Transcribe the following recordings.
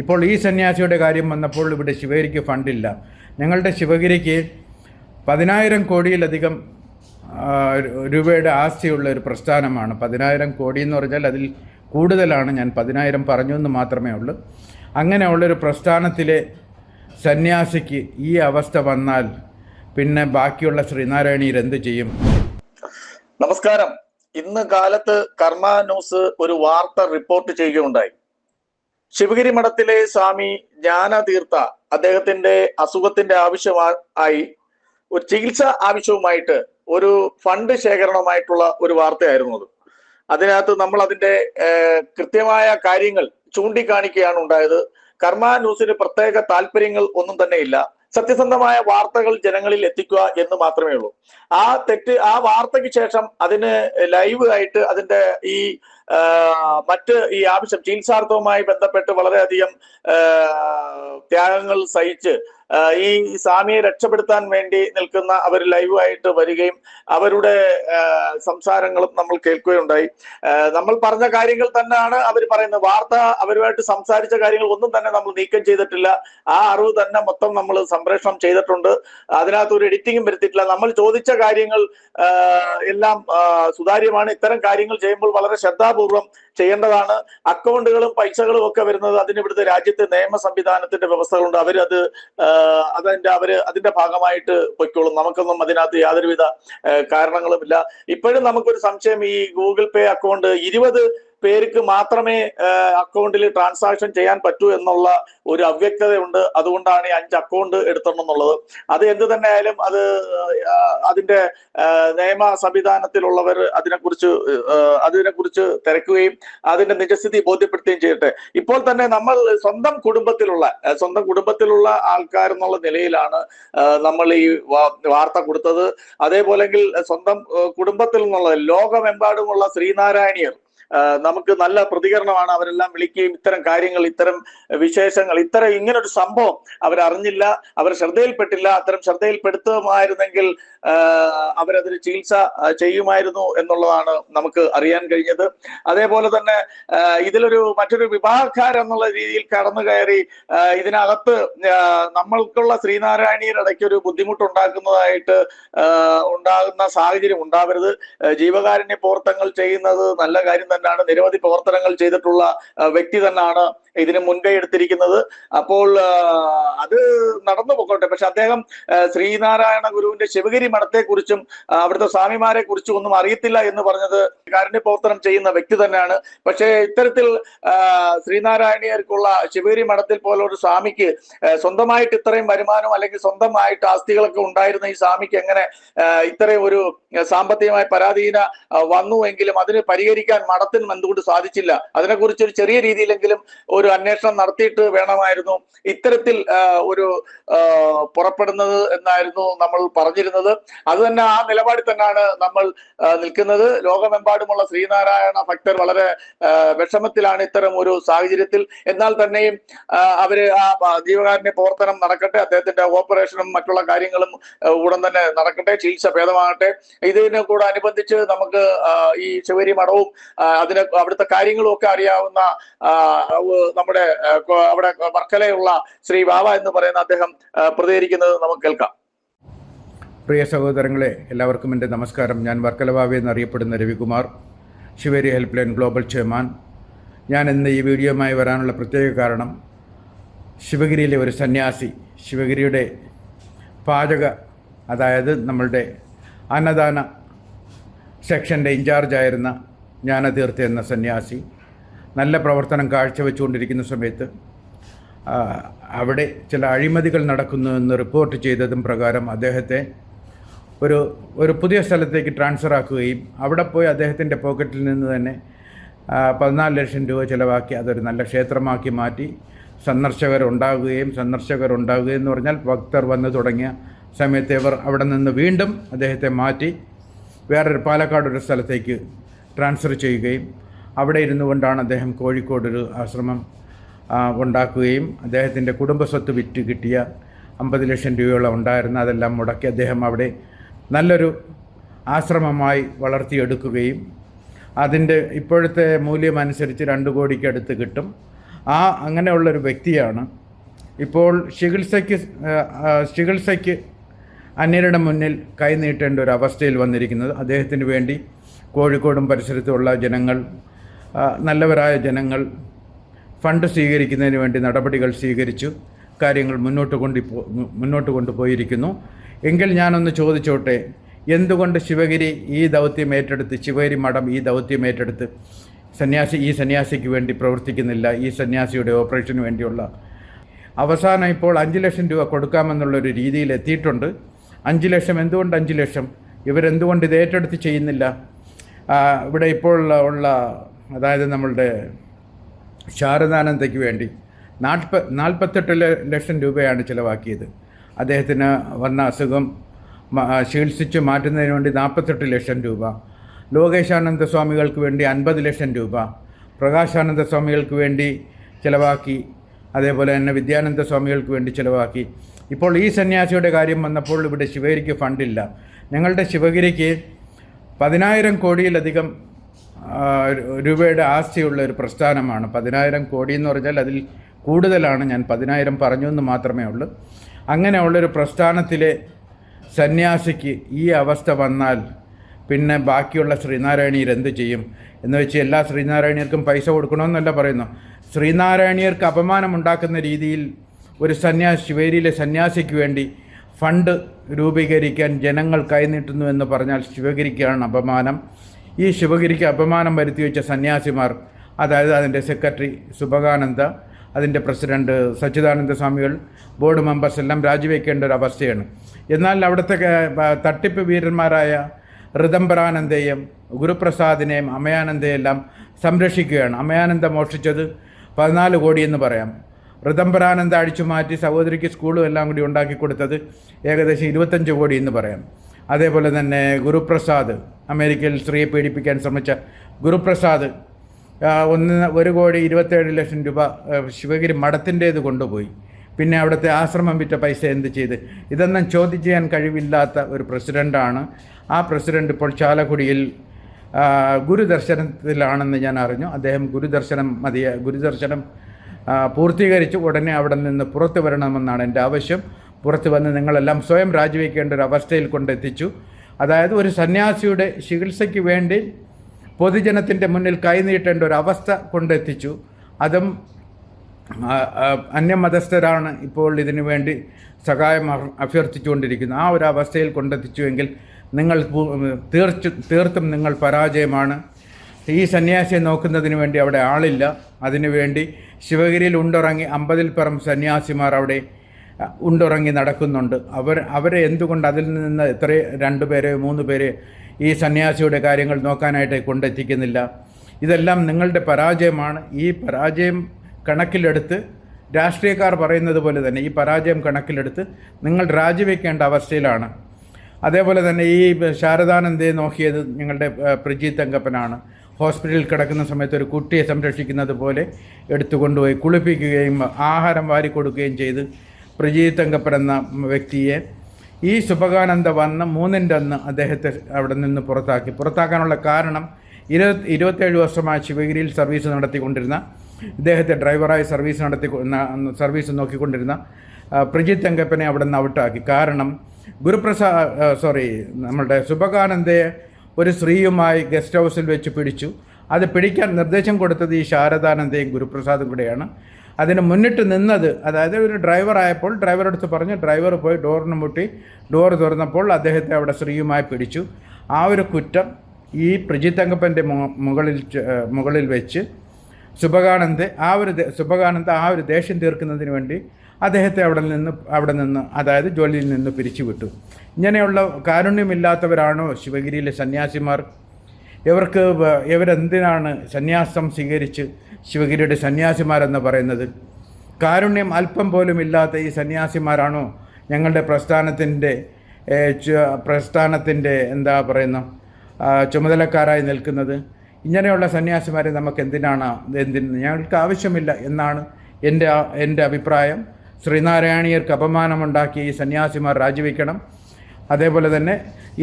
ഇപ്പോൾ ഈ സന്യാസിയുടെ കാര്യം വന്നപ്പോൾ ഇവിടെ ശിവഗിരിക്ക് ഫണ്ടില്ല. ഞങ്ങളുടെ ശിവഗിരിക്ക് പതിനായിരം കോടിയിലധികം രൂപയുടെ ആസ്തിയുള്ള ഒരു പ്രസ്ഥാനമാണ്. പതിനായിരം കോടി എന്ന് പറഞ്ഞാൽ അതിൽ കൂടുതലാണ്. ഞാൻ പതിനായിരം പറഞ്ഞു എന്ന് മാത്രമേ ഉള്ളൂ. അങ്ങനെയുള്ളൊരു പ്രസ്ഥാനത്തിലെ സന്യാസിക്ക് ഈ അവസ്ഥ വന്നാൽ പിന്നെ ബാക്കിയുള്ള ശ്രീനാരായണീർ എന്ത് ചെയ്യും? നമസ്കാരം. ഇന്ന് കാലത്ത് കർമ്മ ന്യൂസ് ഒരു വാർത്ത റിപ്പോർട്ട് ചെയ്യുകയുണ്ടായി. ശിവഗിരി മഠത്തിലെ സ്വാമി ജ്ഞാനതീർത്ഥ അദ്ദേഹത്തിന്റെ അസുഖത്തിന്റെ ആവശ്യമായി ഒരു ചികിത്സ ആവശ്യവുമായിട്ട് ഒരു ഫണ്ട് ശേഖരണമായിട്ടുള്ള ഒരു വാർത്തയായിരുന്നു അത്. അതിനകത്ത് നമ്മൾ അതിന്റെ കൃത്യമായ കാര്യങ്ങൾ ചൂണ്ടിക്കാണിക്കുകയാണ് ഉണ്ടായത്. കർമ്മ ന്യൂസിന് പ്രത്യേക താല്പര്യങ്ങൾ ഒന്നും തന്നെ ഇല്ല സത്യസന്ധമായ വാർത്തകൾ ജനങ്ങളിൽ എത്തിക്കുക എന്ന് മാത്രമേ ഉള്ളൂ. ആ തെറ്റ് ആ വാർത്തയ്ക്ക് ശേഷം അതിന് ലൈവ് ആയിട്ട് അതിന്റെ ഈ മറ്റ് ഈ ആവശ്യം ചികിത്സാർത്ഥവുമായി ബന്ധപ്പെട്ട് വളരെയധികം ത്യാഗങ്ങൾ സഹിച്ച് ഈ സ്വാമിയെ രക്ഷപ്പെടുത്താൻ വേണ്ടി നിൽക്കുന്ന അവർ ലൈവായിട്ട് വരികയും അവരുടെ സംസാരങ്ങളും നമ്മൾ കേൾക്കുകയുണ്ടായി. നമ്മൾ പറഞ്ഞ കാര്യങ്ങൾ തന്നെയാണ് അവർ പറയുന്നത്. വാർത്ത അവരുമായിട്ട് സംസാരിച്ച കാര്യങ്ങൾ ഒന്നും തന്നെ നമ്മൾ നീക്കം ചെയ്തിട്ടില്ല. ആ അറിവ് തന്നെ മൊത്തം നമ്മൾ സംപ്രേഷണം ചെയ്തിട്ടുണ്ട്. അതിനകത്ത് ഒരു എഡിറ്റിംഗും വരുത്തിയിട്ടില്ല. നമ്മൾ ചോദിച്ച കാര്യങ്ങൾ എല്ലാം സുതാര്യമാണ്. ഇത്തരം കാര്യങ്ങൾ ചെയ്യുമ്പോൾ വളരെ ശ്രദ്ധാപൂർവം ചെയ്യേണ്ടതാണ്. അക്കൗണ്ടുകളും പൈസകളും ഒക്കെ വരുന്നത് അതിന് ഇവിടുത്തെ രാജ്യത്തെ നിയമ സംവിധാനത്തിന്റെ വ്യവസ്ഥകളുണ്ട്. അവരത് അതിന്റെ അവർ അതിന്റെ ഭാഗമായിട്ട് പൊയ്ക്കോളും. നമുക്കൊന്നും അതിനകത്ത് യാതൊരുവിധ കാരണങ്ങളും കാരണങ്ങളുമില്ല. ഇപ്പോഴും നമുക്കൊരു സംശയം ഈ ഗൂഗിൾ പേ അക്കൗണ്ട് ഇരുപത് പേർക്ക് മാത്രമേ അക്കൗണ്ടിൽ ട്രാൻസാക്ഷൻ ചെയ്യാൻ പറ്റൂ എന്നുള്ള ഒരു അവ്യക്തതയുണ്ട്. അതുകൊണ്ടാണ് ഈ അഞ്ച് അക്കൗണ്ട് എടുത്തണം എന്നുള്ളത് അത് എന്ത് തന്നെ ആയാലും അത് അതിന്റെ നിയമ സംവിധാനത്തിലുള്ളവർ അതിനെക്കുറിച്ച് അതിനെക്കുറിച്ച് തിരക്കുകയും അതിന്റെ നിജസ്ഥിതി ബോധ്യപ്പെടുത്തുകയും ചെയ്യട്ടെ. ഇപ്പോൾ തന്നെ നമ്മൾ സ്വന്തം കുടുംബത്തിലുള്ള സ്വന്തം കുടുംബത്തിലുള്ള ആൾക്കാർ എന്നുള്ള നിലയിലാണ് നമ്മൾ ഈ വാർത്ത കൊടുത്തത്. അതേപോലെങ്കിൽ സ്വന്തം കുടുംബത്തിൽ നിന്നുള്ള ലോകമെമ്പാടുമുള്ള ശ്രീനാരായണീയർ നമുക്ക് നല്ല പ്രതികരണമാണ് അവരെല്ലാം വിളിക്കുകയും ഇത്തരം കാര്യങ്ങൾ ഇത്തരം വിശേഷങ്ങൾ ഇത്തരം ഇങ്ങനൊരു സംഭവം അവരറിഞ്ഞില്ല അവർ ശ്രദ്ധയിൽപ്പെട്ടില്ല അത്തരം ശ്രദ്ധയിൽപ്പെടുത്തുമായിരുന്നെങ്കിൽ അവരതിന് ചികിത്സ ചെയ്യുമായിരുന്നു എന്നുള്ളതാണ് നമുക്ക് അറിയാൻ കഴിഞ്ഞത്. അതേപോലെ തന്നെ ഇതിലൊരു മറ്റൊരു വിഭാഗക്കാരെന്നുള്ള രീതിയിൽ കടന്നു കയറി ഇതിനകത്ത് നമ്മൾക്കുള്ള ശ്രീനാരായണീയർ ഇടയ്ക്ക് ഒരു ബുദ്ധിമുട്ടുണ്ടാക്കുന്നതായിട്ട് ഉണ്ടാകുന്ന സാഹചര്യം ഉണ്ടാവരുത്. ജീവകാരുണ്യ പ്രവർത്തനങ്ങൾ ചെയ്യുന്നത് നല്ല കാര്യം തന്നെയാണ് നിരവധി പ്രവർത്തനങ്ങൾ ചെയ്തിട്ടുള്ള വ്യക്തി തന്നെയാണ് ഇതിന് മുൻകൈ എടുത്തിരിക്കുന്നത്. അപ്പോൾ അത് നടന്നു പോകട്ടെ. പക്ഷെ അദ്ദേഹം ശ്രീനാരായണ ഗുരുവിന്റെ ശിവഗിരി മഠത്തെക്കുറിച്ചും അവിടുത്തെ സ്വാമിമാരെ കുറിച്ചും ഒന്നും അറിയത്തില്ല എന്ന് പറഞ്ഞത് കാരുണ്യ പ്രവർത്തനം ചെയ്യുന്ന വ്യക്തി തന്നെയാണ്. പക്ഷേ ഇത്തരത്തിൽ ശ്രീനാരായണീയർക്കുള്ള ശിവഗിരി മഠത്തിൽ പോലെ ഒരു സ്വാമിക്ക് സ്വന്തമായിട്ട് ഇത്രയും വരുമാനം അല്ലെങ്കിൽ സ്വന്തമായിട്ട് ആസ്തികളൊക്കെ ഉണ്ടായിരുന്ന ഈ സ്വാമിക്ക് എങ്ങനെ ഇത്രയും ഒരു സാമ്പത്തികമായ പരാധീന വന്നു എങ്കിലും അതിന് പരിഹരിക്കാൻ മഠത്തിന് എന്തുകൊണ്ട് സാധിച്ചില്ല? അതിനെക്കുറിച്ച് ഒരു ചെറിയ രീതിയിലെങ്കിലും ഒരു അന്വേഷണം നടത്തിയിട്ട് വേണമായിരുന്നു. ഇത്തരത്തിൽ ഒരു പുറപ്പെടുന്നത് എന്നായിരുന്നു നമ്മൾ പറഞ്ഞിരുന്നത്. അത് തന്നെ ആ നിലപാടിൽ തന്നെയാണ് നമ്മൾ നിൽക്കുന്നത്. ലോകമെമ്പാടുമുള്ള ശ്രീനാരായണ ഭക്തർ വളരെ വിഷമത്തിലാണ് ഇത്തരം ഒരു സാഹചര്യത്തിൽ. എന്നാൽ തന്നെയും അവർ ആ ജീവകാരുണ്യ പ്രവർത്തനം നടക്കട്ടെ അദ്ദേഹത്തിന്റെ ഓപ്പറേഷനും മറ്റുള്ള കാര്യങ്ങളും ഉടൻ തന്നെ നടക്കട്ടെ ചികിത്സ ഭേദമാകട്ടെ. ഇതിനെ കൂടെ അനുബന്ധിച്ച് നമുക്ക് ഈ ശിവരി മഠവും അതിന് അവിടുത്തെ കാര്യങ്ങളും ഒക്കെ അറിയാവുന്ന നമ്മുടെ അവിടെ വർക്കലയുള്ള ശ്രീ ബാബ എന്ന് പറയുന്ന അദ്ദേഹം പ്രതികരിക്കുന്നത് നമുക്ക് കേൾക്കാം. പ്രിയ സഹോദരങ്ങളെ എല്ലാവർക്കും എന്റെ നമസ്കാരം. ഞാൻ വർക്കല ബാബ എന്നറിയപ്പെടുന്ന Ravikumar Shiveri help line global chairman. ഞാൻ ഇന്ന് ഈ വീഡിയോയുമായി വരാനുള്ള പ്രത്യേക കാരണം ശിവഗിരിയിലെ ഒരു സന്യാസി ശിവഗിരിയുടെ പാചക അതായത് നമ്മളുടെ അന്നദാന സെക്ഷന്റെ ഇൻചാർജായിരുന്ന ജ്ഞാനതീർത്ഥ എന്ന സന്യാസി. നല്ല പ്രവർത്തനം കാഴ്ചവെച്ചുകൊണ്ടിരിക്കുന്ന സമയത്ത് അവിടെ ചില അഴിമതികൾ നടക്കുന്നു എന്ന് റിപ്പോർട്ട് ചെയ്തതും പ്രകാരം അദ്ദേഹത്തെ ഒരു ഒരു പുതിയ സ്ഥലത്തേക്ക് ട്രാൻസ്ഫർ ആക്കുകയും അവിടെ പോയി അദ്ദേഹത്തിന്റെ പോക്കറ്റിൽ നിന്ന് തന്നെ പതിനാല് ലക്ഷം രൂപ ചിലവാക്കി അതൊരു നല്ല ക്ഷേത്രമാക്കി മാറ്റി സന്ദർശകരുണ്ടാകുകയും സന്ദർശകരുണ്ടാകുകയും എന്ന് പറഞ്ഞാൽ ഭക്തർ വന്നു തുടങ്ങിയ സമയത്ത് ഇവർ അവിടെ നിന്ന് വീണ്ടും അദ്ദേഹത്തെ മാറ്റി വേറൊരു പാലക്കാട് ഒരു സ്ഥലത്തേക്ക് ട്രാൻസ്ഫർ ചെയ്യുകയും അവിടെ ഇരുന്നു കൊണ്ടാണ് അദ്ദേഹം കോഴിക്കോടൊരു ആശ്രമം ഉണ്ടാക്കുകയും അദ്ദേഹത്തിന്റെ കുടുംബസ്വത്ത് വിറ്റ് കിട്ടിയ അമ്പത് ലക്ഷം രൂപയോളം ഉണ്ടായിരുന്ന. അതെല്ലാം മുടക്കി അദ്ദേഹം അവിടെ നല്ലൊരു ആശ്രമമായി വളർത്തിയെടുക്കുകയും അതിന്റെ ഇപ്പോഴത്തെ മൂല്യം അനുസരിച്ച് രണ്ട് കോടിക്ക് അടുത്ത് കിട്ടും. ആ അങ്ങനെയുള്ളൊരു വ്യക്തിയാണ്. ഇപ്പോൾ ചികിത്സയ്ക്ക് ചികിത്സയ്ക്ക് അന്യരുടെ മുന്നിൽ കൈനീട്ടേണ്ട ഒരു അവസ്ഥയിൽ വന്നിരിക്കുന്നത് അദ്ദേഹത്തിന് വേണ്ടി കോഴിക്കോടും പരിസരത്തുമുള്ള ജനങ്ങൾ നല്ലവരായ ജനങ്ങൾ ഫണ്ട് സ്വീകരിക്കുന്നതിന് വേണ്ടി നടപടികൾ സ്വീകരിച്ചു കാര്യങ്ങൾ മുന്നോട്ട് കൊണ്ടു മുന്നോട്ട് കൊണ്ടുപോയിരിക്കുന്നു. എങ്കിൽ ഞാനൊന്ന് ചോദിച്ചോട്ടെ എന്തുകൊണ്ട് ശിവഗിരി ഈ ദൗത്യം ഏറ്റെടുത്ത് ശിവഗിരി മഠം ഈ ദൗത്യം ഏറ്റെടുത്ത് സന്യാസി ഈ സന്യാസിക്ക് വേണ്ടി പ്രവർത്തിക്കുന്നില്ല ഈ സന്യാസിയുടെ ഓപ്പറേഷന് വേണ്ടിയുള്ള? അവസാനം ഇപ്പോൾ അഞ്ച് ലക്ഷം രൂപ കൊടുക്കാമെന്നുള്ളൊരു രീതിയിൽ എത്തിയിട്ടുണ്ട് അഞ്ച് ലക്ഷം എന്തുകൊണ്ട് അഞ്ച് ലക്ഷം? ഇവരെന്തുകൊണ്ട് ഇത് ഏറ്റെടുത്ത് ചെയ്യുന്നില്ല? ഇവിടെ ഇപ്പോൾ ഉള്ള- അതായത് നമ്മളുടെ ശാരദാനന്ദയ്ക്ക് വേണ്ടി നാൽപ്പ നാൽപ്പത്തെട്ട് ലക്ഷം രൂപയാണ് ചിലവാക്കിയത്. അദ്ദേഹത്തിന് വന്ന അസുഖം ചികിത്സിച്ച് മാറ്റുന്നതിന് വേണ്ടി നാൽപ്പത്തെട്ട് ലക്ഷം രൂപ ലോകേശാനന്ദ സ്വാമികൾക്ക് വേണ്ടി അൻപത് ലക്ഷം രൂപ പ്രകാശാനന്ദ സ്വാമികൾക്ക് വേണ്ടി ചിലവാക്കി അതേപോലെ തന്നെ വിദ്യാനന്ദ സ്വാമികൾക്ക് വേണ്ടി ചിലവാക്കി. ഇപ്പോൾ ഈ സന്യാസിയുടെ കാര്യം വന്നപ്പോൾ ഇവിടെ ശിവഗിരിക്ക് ഫണ്ടില്ല. ഞങ്ങളുടെ ശിവഗിരിക്ക് പതിനായിരം കോടിയിലധികം രൂപയുടെ ആസ്തിയുള്ള ഒരു പ്രസ്ഥാനമാണ്. പതിനായിരം കോടി എന്ന് പറഞ്ഞാൽ അതിൽ കൂടുതലാണ്. ഞാൻ പതിനായിരം പറഞ്ഞു എന്ന് മാത്രമേ ഉള്ളൂ. അങ്ങനെയുള്ളൊരു പ്രസ്ഥാനത്തിലെ സന്യാസിക്ക് ഈ അവസ്ഥ വന്നാൽ പിന്നെ ബാക്കിയുള്ള ശ്രീനാരായണീയർ എന്ത് ചെയ്യും? എന്ന് വെച്ച് എല്ലാ ശ്രീനാരായണീയർക്കും പൈസ കൊടുക്കണമെന്നല്ല പറയുന്നു ശ്രീനാരായണീയർക്ക് അപമാനമുണ്ടാക്കുന്ന രീതിയിൽ ഒരു സന്യാസി ശിവേരിയിലെ സന്യാസിക്ക് വേണ്ടി ഫണ്ട് രൂപീകരിക്കാൻ ജനങ്ങൾ കൈനീട്ടുന്നു എന്ന് പറഞ്ഞാൽ ശിവഗിരിക്കാണ് അപമാനം. ഈ ശിവഗിരിക്ക് അപമാനം വരുത്തി വെച്ച സന്യാസിമാർ അതായത് അതിന്റെ സെക്രട്ടറി സുഭകാനന്ദ അതിന്റെ പ്രസിഡന്റ് സച്ചിദാനന്ദ സ്വാമികൾ ബോർഡ് മെമ്പേഴ്സ് എല്ലാം രാജിവെക്കേണ്ട ഒരു അവസ്ഥയാണ്. എന്നാൽ അവിടുത്തെ തട്ടിപ്പ് വീരന്മാരായ ഋതംബരാനന്ദേയും ഗുരുപ്രസാദിനെയും അമയാനന്ദയെല്ലാം സംരക്ഷിക്കുകയാണ്. അമയാനന്ദ മോഷ്ടിച്ചത് പതിനാല് കോടി എന്ന് പറയാം. ഋതംബരാനന്ദ അടിച്ചു മാറ്റി സഹോദരിക്ക് സ്കൂളും എല്ലാം കൂടി ഉണ്ടാക്കി കൊടുത്തത് ഏകദേശം ഇരുപത്തഞ്ച് കോടി എന്ന് പറയാം. അതേപോലെ തന്നെ ഗുരുപ്രസാദ് അമേരിക്കയിൽ സ്ത്രീയെ പീഡിപ്പിക്കാൻ ശ്രമിച്ച ഗുരുപ്രസാദ് ഒന്ന് ഒരു കോടി ഇരുപത്തേഴ് ലക്ഷം രൂപ ശിവഗിരി മഠത്തിന്റേത് കൊണ്ടുപോയി. പിന്നെ അവിടുത്തെ ആശ്രമം വിറ്റ പൈസ എന്ത് ചെയ്ത്? ഇതൊന്നും ചോദ്യം ചെയ്യാൻ കഴിവില്ലാത്ത ഒരു പ്രസിഡന്റാണ് ആ പ്രസിഡന്റ് ഇപ്പോൾ ചാലക്കുടിയിൽ ഗുരുദർശനത്തിലാണെന്ന് ഞാൻ അറിഞ്ഞു. അദ്ദേഹം ഗുരുദർശനം മതിയ ഗുരുദർശനം പൂർത്തീകരിച്ച് ഉടനെ അവിടെ നിന്ന് പുറത്തു വരണമെന്നാണ് എന്റെ ആവശ്യം. പുറത്തു വന്ന് നിങ്ങളെല്ലാം സ്വയം രാജിവെക്കേണ്ട ഒരു അവസ്ഥയിൽ കൊണ്ടെത്തിച്ചു. അതായത് ഒരു സന്യാസിയുടെ ചികിത്സയ്ക്ക് വേണ്ടി പൊതുജനത്തിന്റെ മുന്നിൽ കൈനീട്ടേണ്ട ഒരു അവസ്ഥ കൊണ്ടെത്തിച്ചു. അതും അന്യമതസ്ഥരാണ് ഇപ്പോൾ ഇതിനു വേണ്ടി സഹായം അഭ- അഭ്യർത്ഥിച്ചുകൊണ്ടിരിക്കുന്നത് ആ ഒരു അവസ്ഥയിൽ കൊണ്ടെത്തിച്ചുവെങ്കിൽ നിങ്ങൾ തീർച്ച തീർത്തും നിങ്ങൾ പരാജയമാണ്. ഈ സന്യാസിയെ നോക്കുന്നതിന് വേണ്ടി അവിടെ ആളില്ല. അതിനുവേണ്ടി ശിവഗിരിയിൽ ഉണ്ടുറങ്ങി അമ്പതിൽ പരം സന്യാസിമാർ അവിടെ ഉണ്ടുറങ്ങി നടക്കുന്നുണ്ട്. അവർ അവരെ എന്തുകൊണ്ട് അതിൽ നിന്ന് എത്ര രണ്ട് പേരെ മൂന്ന് പേരെ ഈ സന്യാസിയുടെ കാര്യങ്ങൾ നോക്കാനായിട്ട് കൊണ്ടെത്തിക്കുന്നില്ല? ഇതെല്ലാം നിങ്ങളുടെ പരാജയമാണ്. ഈ പരാജയം കണക്കിലെടുത്ത് രാഷ്ട്രീയക്കാർ പറയുന്നത് പോലെ തന്നെ ഈ പരാജയം കണക്കിലെടുത്ത് നിങ്ങൾ രാജിവെക്കേണ്ട അവസ്ഥയിലാണ്. അതേപോലെ തന്നെ ഈ ശാരദാനന്ദയെ നോക്കിയത് നിങ്ങളുടെ പ്രജീത് തങ്കപ്പനാണ്. ഹോസ്പിറ്റലിൽ കിടക്കുന്ന സമയത്ത് ഒരു കുട്ടിയെ സംരക്ഷിക്കുന്നത് പോലെ എടുത്തുകൊണ്ടുപോയി കുളിപ്പിക്കുകയും ആഹാരം വാരി കൊടുക്കുകയും ചെയ്ത് പ്രജീത് തങ്കപ്പൻ എന്ന വ്യക്തിയെ ഈ ശുഭകാനന്ദ വന്ന് മൂന്നിന്റെ അന്ന് അദ്ദേഹത്തെ അവിടെ നിന്ന് പുറത്താക്കി. പുറത്താക്കാനുള്ള കാരണം ഇരുപത് ഇരുപത്തേഴ് വർഷമായി ശിവഗിരിയിൽ സർവീസ് നടത്തിക്കൊണ്ടിരുന്ന ഇദ്ദേഹത്തെ ഡ്രൈവറായി സർവീസ് നടത്തി സർവീസ് നോക്കിക്കൊണ്ടിരുന്ന പ്രജിത് തങ്കപ്പനെ അവിടെ നിന്ന് ഔട്ടാക്കി. കാരണം ഗുരുപ്രസാദ് സോറി നമ്മളുടെ സുഭകാനന്ദയെ ഒരു സ്ത്രീയുമായി ഗസ്റ്റ് ഹൗസിൽ വെച്ച് പിടിച്ചു. അത് പിടിക്കാൻ നിർദ്ദേശം കൊടുത്തത് ഈ ശാരദാനന്ദയും ഗുരുപ്രസാദും കൂടെയാണ്. അതിന് മുന്നിട്ട് നിന്നത് അതായത് ഒരു ഡ്രൈവർ ഡ്രൈവറായപ്പോൾ ഡ്രൈവറെടുത്ത് പറഞ്ഞു ഡ്രൈവർ പോയി ഡോറിന് മുട്ടി ഡോർ തുറന്നപ്പോൾ അദ്ദേഹത്തെ അവിടെ സ്ത്രീയുമായി പിടിച്ചു. ആ ഒരു കുറ്റം ഈ പ്രജിത്തങ്കപ്പന്റെ മുകളിൽ മുകളിൽ വെച്ച് സുഭകാനന്ദ് ആ ഒരു സുബകാനന്ദ് ആ ഒരു ദേഷ്യം തീർക്കുന്നതിന് വേണ്ടി അദ്ദേഹത്തെ അവിടെ നിന്ന് അവിടെ നിന്ന് അതായത് ജോലിയിൽ നിന്ന് പിരിച്ചുവിട്ടു. ഇങ്ങനെയുള്ള കാരുണ്യമില്ലാത്തവരാണോ ശിവഗിരിയിലെ സന്യാസിമാർ? ഇവർക്ക് ഇവരെന്തിനാണ് സന്യാസം സ്വീകരിച്ച് ശിവഗിരിയുടെ സന്യാസിമാരെന്ന് പറയുന്നത്? കാരുണ്യം അല്പം പോലും ഇല്ലാത്ത ഈ സന്യാസിമാരാണോ ഞങ്ങളുടെ പ്രസ്ഥാനത്തിന്റെ പ്രസ്ഥാനത്തിന്റെ എന്താ പറയുന്ന ചുമതലക്കാരായി നിൽക്കുന്നത്? ഇങ്ങനെയുള്ള സന്യാസിമാരെ നമുക്ക് എന്തിനാണ് എന്തിന് ഞങ്ങൾക്ക് ആവശ്യമില്ല എന്നാണ് എന്റെ എന്റെ അഭിപ്രായം. ശ്രീനാരായണീയർക്ക് അപമാനമുണ്ടാക്കിയ ഈ സന്യാസിമാർ രാജിവെക്കണം. അതേപോലെ തന്നെ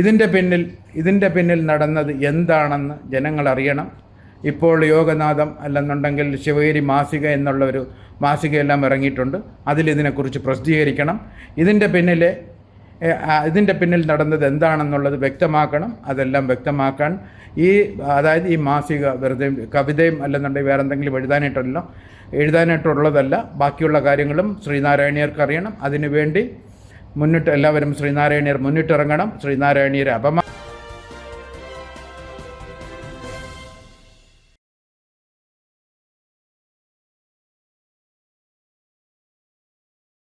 ഇതിന്റെ പിന്നിൽ ഇതിന്റെ പിന്നിൽ നടന്നത് എന്താണെന്ന് ജനങ്ങൾ അറിയണം. ഇപ്പോൾ യോഗനാഥം അല്ലെന്നുണ്ടെങ്കിൽ ശിവഗിരി മാസിക എന്നുള്ളൊരു മാസികയെല്ലാം ഇറങ്ങിയിട്ടുണ്ട്. അതിൽ ഇതിനെക്കുറിച്ച് പ്രസിദ്ധീകരിക്കണം. ഇതിന്റെ പിന്നിലെ ഇതിന്റെ പിന്നിൽ നടന്നത് എന്താണെന്നുള്ളത് വ്യക്തമാക്കണം. അതെല്ലാം വ്യക്തമാക്കാൻ ഈ അതായത് ഈ മാസിക വെറുതെ കവിതയും അല്ലെന്നുണ്ടെങ്കിൽ വേറെ എന്തെങ്കിലും എഴുതാനായിട്ടല്ലോ എഴുതാനായിട്ടുള്ളതല്ല ബാക്കിയുള്ള കാര്യങ്ങളും ശ്രീനാരായണീയർക്ക് അറിയണം. അതിനുവേണ്ടി മുന്നിട്ട് എല്ലാവരും ശ്രീനാരായണീയർ മുന്നിട്ടിറങ്ങണം. ശ്രീനാരായണീയരെ അപമാ